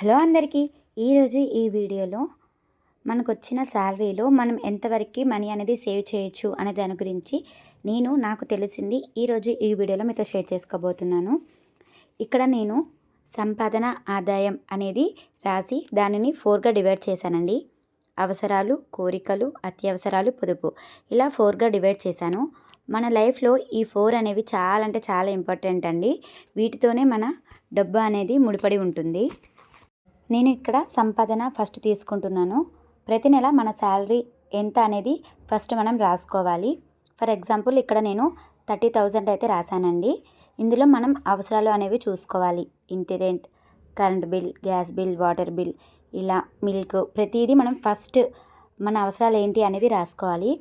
Hello అందరికీ. ఈరోజు ఈ వీడియోలో మనకు వచ్చిన శాలరీలో మనం ఎంతవరకు మనీ అనేది సేవ్ చేయొచ్చు అనే దాని గురించి నేను నాకు తెలిసింది ఈరోజు ఈ వీడియోలో మీతో షేర్ చేసుకోబోతున్నాను. ఇక్కడ నేను సంపాదన ఆదాయం అనేది రాసి దానిని ఫోర్గా డివైడ్ చేశానండి. అవసరాలు కోరికలు అత్యవసరాలు పొదుపు ఇలా ఫోర్గా డివైడ్ చేశాను. మన లైఫ్లో ఈ ఫోర్ అనేవి చాలా అంటే చాలా ఇంపార్టెంట్ అండి. వీటితోనే మన డబ్బు అనేది ముడిపడి ఉంటుంది. నేను ఇక్కడ సంపాదన ఫస్ట్ తీసుకుంటున్నాను. ప్రతి నెల మన శాలరీ ఎంత అనేది ఫస్ట్ మనం రాసుకోవాలి. ఫర్ ఎగ్జాంపుల్ ఇక్కడ నేను థర్టీ థౌజండ్ అయితే రాశానండి. ఇందులో మనం అవసరాలు అనేవి చూసుకోవాలి. ఇంటి rent current bill gas bill water bill ఇలా మిల్క్ ప్రతిదీ మనం ఫస్ట్ మన అవసరాలు ఏంటి అనేది రాసుకోవాలి.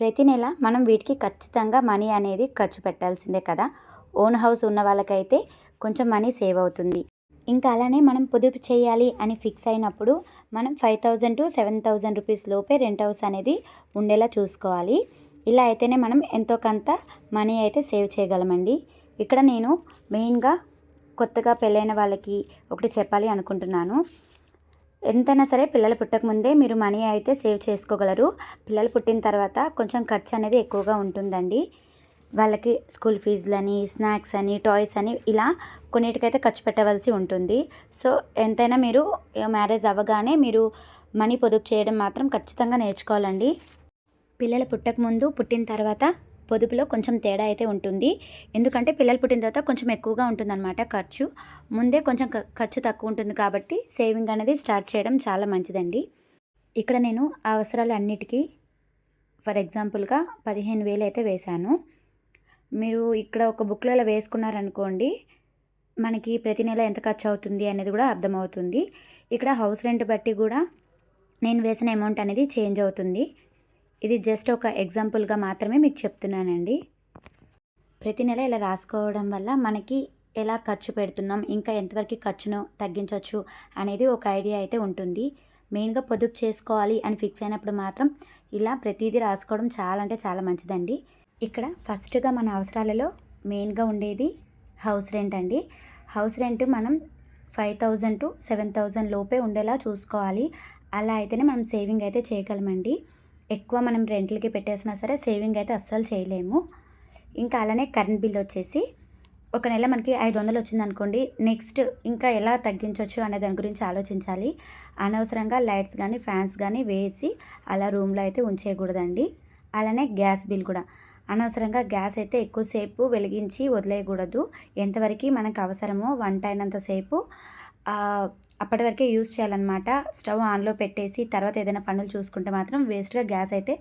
ప్రతి నెల మనం వీటికి ఖచ్చితంగా మనీ అనేది ఖర్చు పెట్టాల్సిందే కదా. ఓన్ హౌస్ ఉన్న వాళ్ళకైతే కొంచెం మనీ సేవ్ అవుతుంది. ఇంకా అలానే మనం పొదుపు చేయాలి అని ఫిక్స్ అయినప్పుడు మనం five thousand to seven thousand rupees లోపే రెంట్ హౌస్ అనేది ఉండేలా చూసుకోవాలి. ఇలా అయితేనే మనం ఎంతో కొంత మనీ అయితే సేవ్ చేయగలమండి. ఇక్కడ నేను మెయిన్గా కొత్తగా పెళ్ళైన వాళ్ళకి ఒకటి చెప్పాలి అనుకుంటున్నాను. ఎంతైనా సరే పిల్లలు పుట్టకముందే మీరు మనీ అయితే సేవ్ చేసుకోగలరు. పిల్లలు పుట్టిన తర్వాత కొంచెం ఖర్చు అనేది ఎక్కువగా ఉంటుందండి. వాళ్ళకి స్కూల్ ఫీజులని స్నాక్స్ అని టాయ్స్ అని ఇలా కొన్నిటికైతే ఖర్చు పెట్టవలసి ఉంటుంది. సో ఎంతైనా మీరు మ్యారేజ్ అవ్వగానే మీరు మనీ పొదుపు చేయడం మాత్రం ఖచ్చితంగా నేర్చుకోవాలండి. పిల్లలు పుట్టకముందు పుట్టిన తర్వాత పొదుపులో కొంచెం తేడా అయితే ఉంటుంది. ఎందుకంటే పిల్లలు పుట్టిన తర్వాత కొంచెం ఎక్కువగా ఉంటుందన్నమాట ఖర్చు. ముందే కొంచెం ఖర్చు తక్కువ ఉంటుంది కాబట్టి సేవింగ్ అనేది స్టార్ట్ చేయడం చాలా మంచిదండి. ఇక్కడ నేను ఆ అవసరాలు అన్నిటికీ ఫర్ ఎగ్జాంపుల్గా పదిహేను వేలు అయితే వేశాను. మీరు ఇక్కడ ఒక బుక్లో ఇలా వేసుకున్నారనుకోండి మనకి ప్రతి నెల ఎంత ఖర్చు అవుతుంది అనేది కూడా అర్థమవుతుంది. ఇక్కడ హౌస్ రెంట్ బట్టి కూడా నేను వేసిన అమౌంట్ అనేది చేంజ్ అవుతుంది. ఇది జస్ట్ ఒక ఎగ్జాంపుల్గా మాత్రమే మీకు చెప్తున్నానండి. ప్రతి నెల ఇలా రాసుకోవడం వల్ల మనకి ఎలా ఖర్చు పెడుతున్నాం ఇంకా ఎంతవరకు ఖర్చును తగ్గించవచ్చు అనేది ఒక ఐడియా అయితే ఉంటుంది. మెయిన్గా పొదుపు చేసుకోవాలి అని ఫిక్స్ అయినప్పుడు మాత్రం ఇలా ప్రతిదీ రాసుకోవడం చాలా అంటే చాలా మంచిదండి. ఇక్కడ ఫస్ట్గా మన అవసరాలలో మెయిన్గా ఉండేది హౌస్ రెంట్ అండి. హౌస్ రెంట్ మనం five thousand to seven thousand లోపే ఉండేలా చూసుకోవాలి. అలా అయితేనే మనం సేవింగ్ అయితే చేయగలమండి. ఎక్కువ మనం రెంట్లకి పెట్టేసినా సరే సేవింగ్ అయితే అస్సలు చేయలేము. ఇంకా అలానే కరెంట్ బిల్ వచ్చేసి ఒక నెల మనకి ఐదు వందలు వచ్చింది అనుకోండి నెక్స్ట్ ఇంకా ఎలా తగ్గించవచ్చు అనే దాని గురించి ఆలోచించాలి. అనవసరంగా లైట్స్ కానీ ఫ్యాన్స్ కానీ వేసి అలా రూమ్లో అయితే ఉంచేయకూడదండి. అలానే గ్యాస్ బిల్ కూడా. అనవసరంగా గ్యాస్ అయితే ఎక్కువసేపు వెలిగించి వదిలేయకూడదు. ఎంతవరకు మనకు అవసరమో వంట అయినంతసేపు అప్పటి వరకే యూజ్ చేయాలన్నమాట. స్టవ్ ఆన్లో పెట్టేసి తర్వాత ఏదైనా పనులు చూసుకుంటే మాత్రం వేస్ట్గా గ్యాస్ అయితే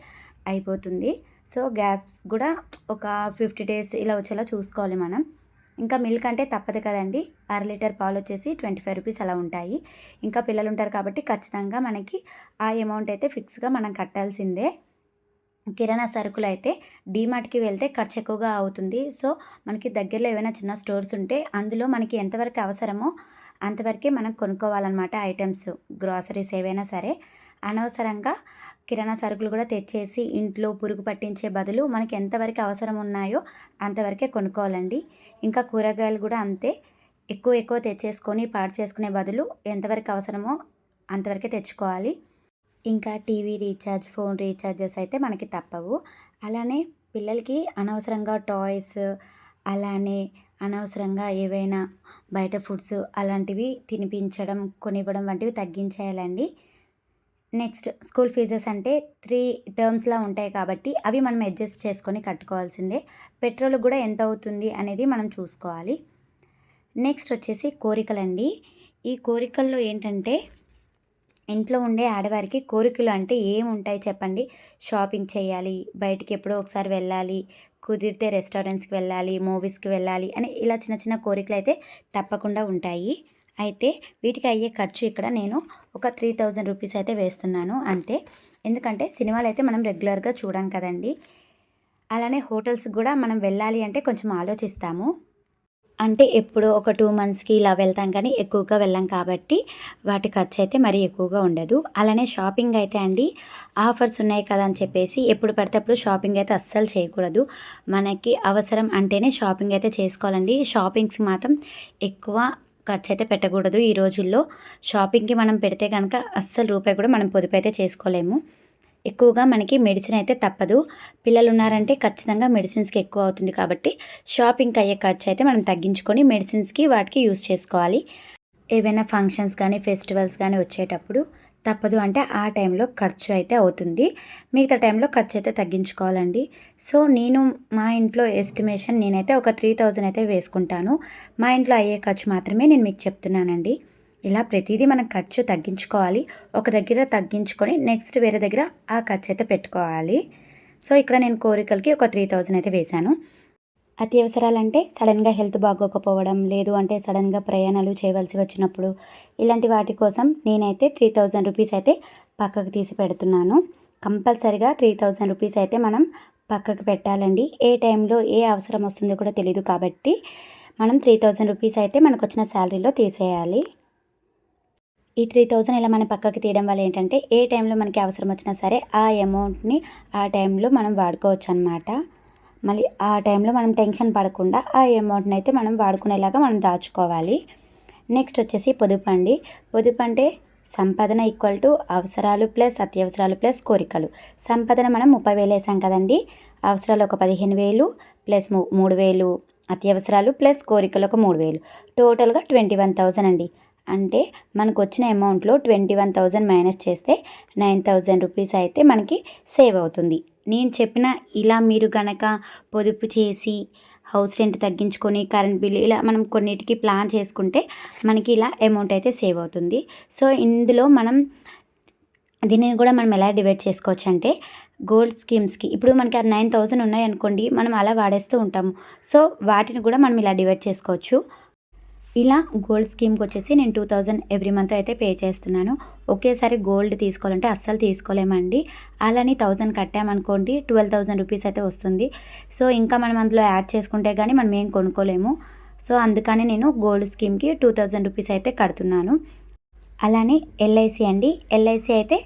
అయిపోతుంది. సో గ్యాస్ కూడా ఒక ఫిఫ్టీ డేస్ ఇలా వచ్చేలా చూసుకోవాలి మనం. ఇంకా మిల్క్ అంటే తప్పదు కదండి. అర లీటర్ పాలు వచ్చేసి ట్వంటీ ఫైవ్ రూపీస్ అలా ఉంటాయి. ఇంకా పిల్లలు ఉంటారు కాబట్టి ఖచ్చితంగా మనకి ఆ అమౌంట్ అయితే ఫిక్స్గా మనం కట్టాల్సిందే. కిరాణా సరుకులు అయితే డీమార్ట్కి వెళ్తే ఖర్చు ఎక్కువగా అవుతుంది. సో మనకి దగ్గరలో ఏమైనా చిన్న స్టోర్స్ ఉంటే అందులో మనకి ఎంతవరకు అవసరమో అంతవరకే మనం కొనుక్కోవాలన్నమాట ఐటమ్స్ గ్రాసరీస్ ఏవైనా సరే. అనవసరంగా కిరాణా సరుకులు కూడా తెచ్చేసి ఇంట్లో పురుగు పట్టించే బదులు మనకి ఎంతవరకు అవసరం ఉన్నాయో అంతవరకే కొనుక్కోవాలండి. ఇంకా కూరగాయలు కూడా అంతే. ఎక్కువ ఎక్కువ తెచ్చేసుకొని పాడు చేసుకునే బదులు ఎంతవరకు అవసరమో అంతవరకే తెచ్చుకోవాలి. ఇంకా టీవీ రీఛార్జ్ ఫోన్ రీఛార్జెస్ అయితే మనకి తప్పవు. అలానే పిల్లలకి అనవసరంగా టాయ్స్ అలానే అనవసరంగా ఏవైనా బయట ఫుడ్స్ అలాంటివి తినిపించడం కొనివ్వడం వంటివి తగ్గించేయాలండి. నెక్స్ట్ స్కూల్ ఫీజెస్ అంటే త్రీ టర్మ్స్లా ఉంటాయి కాబట్టి అవి మనం అడ్జస్ట్ చేసుకొని కట్టుకోవాల్సిందే. పెట్రోల్ కూడా ఎంత అవుతుంది అనేది మనం చూసుకోవాలి. నెక్స్ట్ వచ్చేసి కోరికలండి. ఈ కోరికల్లో ఏంటంటే ఇంట్లో ఉండే ఆడవారికి కోరికలు అంటే ఏముంటాయి చెప్పండి? షాపింగ్ చేయాలి బయటికి ఎప్పుడో ఒకసారి వెళ్ళాలి కుదిరితే రెస్టారెంట్స్కి వెళ్ళాలి మూవీస్కి వెళ్ళాలి అని ఇలా చిన్న చిన్న కోరికలు అయితే తప్పకుండా ఉంటాయి. అయితే వీటికి అయ్యే ఖర్చు ఇక్కడ నేను ఒక త్రీ థౌజండ్ రూపీస్ అయితే వేస్తున్నాను అంతే. ఎందుకంటే సినిమాలు అయితే మనం రెగ్యులర్గా చూడం కదండి. అలానే హోటల్స్ కూడా మనం వెళ్ళాలి అంటే కొంచెం ఆలోచిస్తాము. అంటే ఎప్పుడో ఒక టూ మంత్స్కి ఇలా వెళ్తాం కానీ ఎక్కువగా వెళ్ళాం కాబట్టి వాటి ఖర్చు అయితే మరీ ఎక్కువగా ఉండదు. అలానే షాపింగ్ అయితే అండి ఆఫర్స్ ఉన్నాయి కదా అని చెప్పేసి ఎప్పుడు పడితే అప్పుడు షాపింగ్ అయితే అస్సలు చేయకూడదు. మనకి అవసరం అంటేనే షాపింగ్ అయితే చేసుకోవాలండి. షాపింగ్స్ మాత్రం ఎక్కువ ఖర్చు అయితే పెట్టకూడదు ఈ రోజుల్లో. షాపింగ్కి మనం పెడితే కనుక అస్సలు రూపాయి కూడా మనం పొదుపు అయితే చేసుకోలేము. ఎక్కువగా మనకి మెడిసిన్ అయితే తప్పదు. పిల్లలు ఉన్నారంటే ఖచ్చితంగా మెడిసిన్స్కి ఎక్కువ అవుతుంది కాబట్టి షాపింగ్కి అయ్యే ఖర్చు అయితే మనం తగ్గించుకొని మెడిసిన్స్కి వాటికి యూస్ చేసుకోవాలి. ఏవైనా ఫంక్షన్స్ కానీ ఫెస్టివల్స్ కానీ వచ్చేటప్పుడు తప్పదు అంటే ఆ టైంలో ఖర్చు అయితే అవుతుంది. మిగతా టైంలో ఖర్చు అయితే తగ్గించుకోవాలండి. సో నేను మా ఇంట్లో ఎస్టిమేషన్ నేనైతే ఒక త్రీ థౌజండ్ అయితే వేసుకుంటాను. మా ఇంట్లో అయ్యే ఖర్చు మాత్రమే నేను మీకు చెప్తున్నానండి. ఇలా ప్రతిదీ మనం ఖర్చు తగ్గించుకోవాలి. ఒక దగ్గర తగ్గించుకొని నెక్స్ట్ వేరే దగ్గర ఆ ఖర్చు అయితే పెట్టుకోవాలి. సో ఇక్కడ నేను కోరికలకి ఒక త్రీ థౌజండ్ అయితే వేశాను. అత్యవసరాలంటే సడన్గా హెల్త్ బాగోకపోవడం లేదు అంటే సడన్గా ప్రయాణాలు చేయవలసి వచ్చినప్పుడు ఇలాంటి వాటి కోసం నేనైతే త్రీ థౌజండ్ రూపీస్ అయితే పక్కకు తీసి పెడుతున్నాను. కంపల్సరిగా త్రీ థౌజండ్ రూపీస్ అయితే మనం పక్కకు పెట్టాలండి. ఏ టైంలో ఏ అవసరం వస్తుందో కూడా తెలియదు కాబట్టి మనం త్రీ థౌజండ్ రూపీస్ అయితే మనకు వచ్చిన శాలరీలో తీసేయాలి. ఈ త్రీ థౌజండ్ ఇలా మనం పక్కకి తీయడం వల్ల ఏంటంటే ఏ టైంలో మనకి అవసరం వచ్చినా సరే ఆ అమౌంట్ని ఆ టైంలో మనం వాడుకోవచ్చు అనమాట మళ్ళీ ఆ టైంలో మనం టెన్షన్ పడకుండా ఆ అమౌంట్ని అయితే మనం వాడుకునేలాగా మనం దాచుకోవాలి. నెక్స్ట్ వచ్చేసి పొదుపు అండి. పొదుపు అంటే సంపాదన ఈక్వల్ టు అవసరాలు ప్లస్ అత్యవసరాలు ప్లస్ కోరికలు. సంపాదన మనం ముప్పై వేలు వేసాం కదండి. అవసరాలు ఒక పదిహేను వేలు ప్లస్ మూడు వేలు. అత్యవసరాలు ప్లస్ కోరికలు ఒక మూడు వేలు. టోటల్గా ట్వంటీ వన్ థౌజండ్ అండి. అంటే మనకు వచ్చిన అమౌంట్లో ట్వంటీ వన్ థౌజండ్ మైనస్ చేస్తే నైన్ థౌజండ్ రూపీస్ అయితే మనకి సేవ్ అవుతుంది. నేను చెప్పిన ఇలా మీరు కనుక పొదుపు చేసి హౌస్ రెంట్ తగ్గించుకొని కరెంట్ బిల్ ఇలా మనం కొన్నిటికి ప్లాన్ చేసుకుంటే మనకి ఇలా అమౌంట్ అయితే సేవ్ అవుతుంది. సో ఇందులో మనం దీనిని కూడా మనం ఎలా డివైడ్ చేసుకోవచ్చు అంటే గోల్డ్ స్కీమ్స్కి ఇప్పుడు మనకి అది నైన్ థౌజండ్ ఉన్నాయనుకోండి మనం అలా వాడేస్తూ ఉంటాము. సో వాటిని కూడా మనం ఇలా డివైడ్ చేసుకోవచ్చు. ఇలా గోల్డ్ స్కీమ్కి వచ్చేసి నేను టూ థౌజండ్ ఎవ్రీ మంత్ అయితే పే చేస్తున్నాను. ఒకేసారి గోల్డ్ తీసుకోవాలంటే అస్సలు తీసుకోలేమండి. అలానే థౌజండ్ కట్టామనుకోండి ట్వెల్వ్ థౌజండ్ రూపీస్ అయితే వస్తుంది. సో ఇంకా మనం అందులో యాడ్ చేసుకుంటే కానీ మనం ఏం కొనుక్కోలేము. సో అందుకని నేను గోల్డ్ స్కీమ్కి టూ థౌజండ్ రూపీస్ అయితే కడుతున్నాను. అలానే ఎల్ఐసి అండి. ఎల్ఐసి అయితే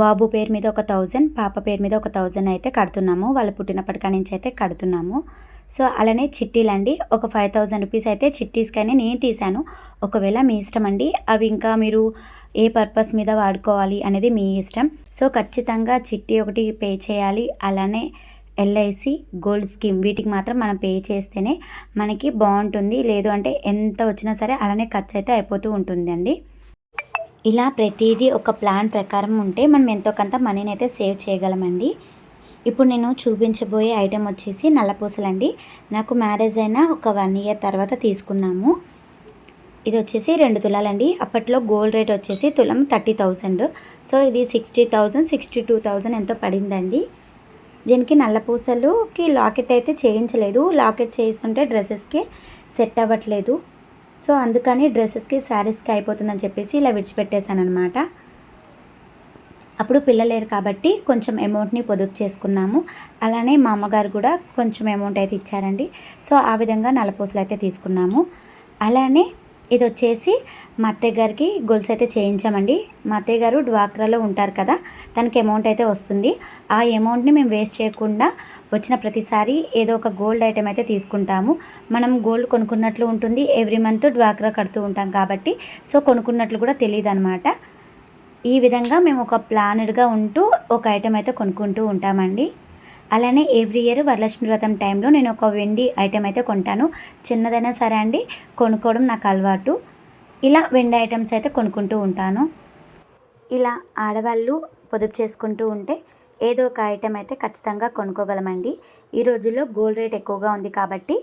బాబు పేరు మీద ఒక థౌజండ్ పాప పేరు మీద ఒక థౌజండ్ అయితే కడుతున్నాము. వాళ్ళు పుట్టినప్పటికా నుంచి అయితే కడుతున్నాము. సో అలానే చిట్టీలండి. ఒక ఫైవ్ థౌజండ్ రూపీస్ అయితే చిట్టీస్కైనా నేను తీశాను. ఒకవేళ మీ ఇష్టం అండి. అవి ఇంకా మీరు ఏ పర్పస్ మీద వాడుకోవాలి అనేది మీ ఇష్టం. సో ఖచ్చితంగా చిట్టి ఒకటి పే చేయాలి. అలానే ఎల్ఐసి గోల్డ్ స్కీమ్ వీటికి మాత్రం మనం పే చేస్తేనే మనకి బాగుంటుంది. లేదు అంటే ఎంత వచ్చినా సరే అలానే ఖర్చు అయితే అయిపోతూ ఉంటుందండి. ఇలా ప్రతిదీ ఒక ప్లాన్ ప్రకారం ఉంటే మనం ఎంతో కొంత మనీని అయితే సేవ్ చేయగలమండి. ఇప్పుడు నేను చూపించబోయే ఐటెం వచ్చేసి నల్లపూసలండి. నాకు మ్యారేజ్ అయిన ఒక వన్ ఇయర్ తర్వాత తీసుకున్నాము. ఇది వచ్చేసి రెండు తులాలండి. అప్పట్లో గోల్డ్ రేట్ వచ్చేసి తులం థర్టీ థౌజండ్ సో ఇది sixty thousand sixty two thousand ఎంతో పడిందండి. దీనికి నల్లపూసలుకి లాకెట్ అయితే చేయించలేదు. లాకెట్ చేయిస్తుంటే డ్రెస్సెస్కి సెట్ అవ్వట్లేదు. సో అందుకని డ్రెస్సెస్కి శారీస్కి అయిపోతుందని చెప్పేసి ఇలా విడిచిపెట్టేశాను అనమాట అప్పుడు పిల్లలేరు కాబట్టి కొంచెం అమౌంట్ని పొదుపు చేసుకున్నాము. అలానే మా అమ్మగారు కూడా కొంచెం అమౌంట్ అయితే ఇచ్చారండి. సో ఆ విధంగా నలపూసలు అయితే తీసుకున్నాము. అలానే ఇది వచ్చేసి మా అత్తయ్య గారికి గొలుసు అయితే చేయించామండి. మా అత్తయ్య గారు డ్వాక్రాలో ఉంటారు కదా తనకి అమౌంట్ అయితే వస్తుంది. ఆ అమౌంట్ని మేము వేస్ట్ చేయకుండా వచ్చిన ప్రతిసారి ఏదో ఒక గోల్డ్ ఐటెం అయితే తీసుకుంటాము. మనం గోల్డ్ కొనుక్కున్నట్లు ఉంటుంది ఎవ్రీ మంత్ డ్వాక్రా కడుతూ ఉంటాం కాబట్టి సో కొనుక్కున్నట్లు కూడా తెలియదు అనమాట ఈ విధంగా మేము ఒక ప్లానెడ్గా ఉంటూ ఒక ఐటెం అయితే కొనుక్కుంటూ ఉంటామండి. అలానే ఎవ్రీ ఇయర్ వరలక్ష్మి వ్రతం టైంలో నేను ఒక వెండి ఐటెం అయితే కొంటాను. చిన్నదైనా సరే అండి కొనుక్కోవడం నాకు అలవాటు. ఇలా వెండి ఐటమ్స్ అయితే కొనుక్కుంటూ ఉంటాను. ఇలా ఆడవాళ్ళు పొదుపు చేసుకుంటూ ఉంటే ఏదో ఒక ఐటెం అయితే ఖచ్చితంగా కొనుక్కోగలమండి. ఈ రోజుల్లో గోల్డ్ రేట్ ఎక్కువగా ఉంది కాబట్టి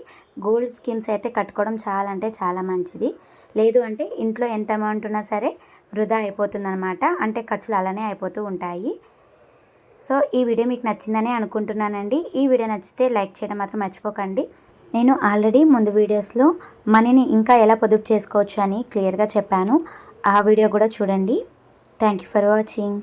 గోల్డ్ స్కీమ్స్ అయితే కట్టుకోవడం చాలా అంటే చాలా మంచిది. లేదు అంటే ఇంట్లో ఎంత అమౌంట్ ఉన్నా సరే వృధా అయిపోతుందన్నమాట. అంటే ఖర్చులు అలానే అయిపోతూ ఉంటాయి. సో ఈ వీడియో మీకు నచ్చిందని అనుకుంటున్నానండి. ఈ వీడియో నచ్చితే లైక్ చేయడం మాత్రం మర్చిపోకండి. నేను ఆల్రెడీ ముందు వీడియోస్లో మనీని ఇంకా ఎలా పొదుపు చేసుకోవచ్చు అని క్లియర్గా చెప్పాను. ఆ వీడియో కూడా చూడండి. Thank you for watching.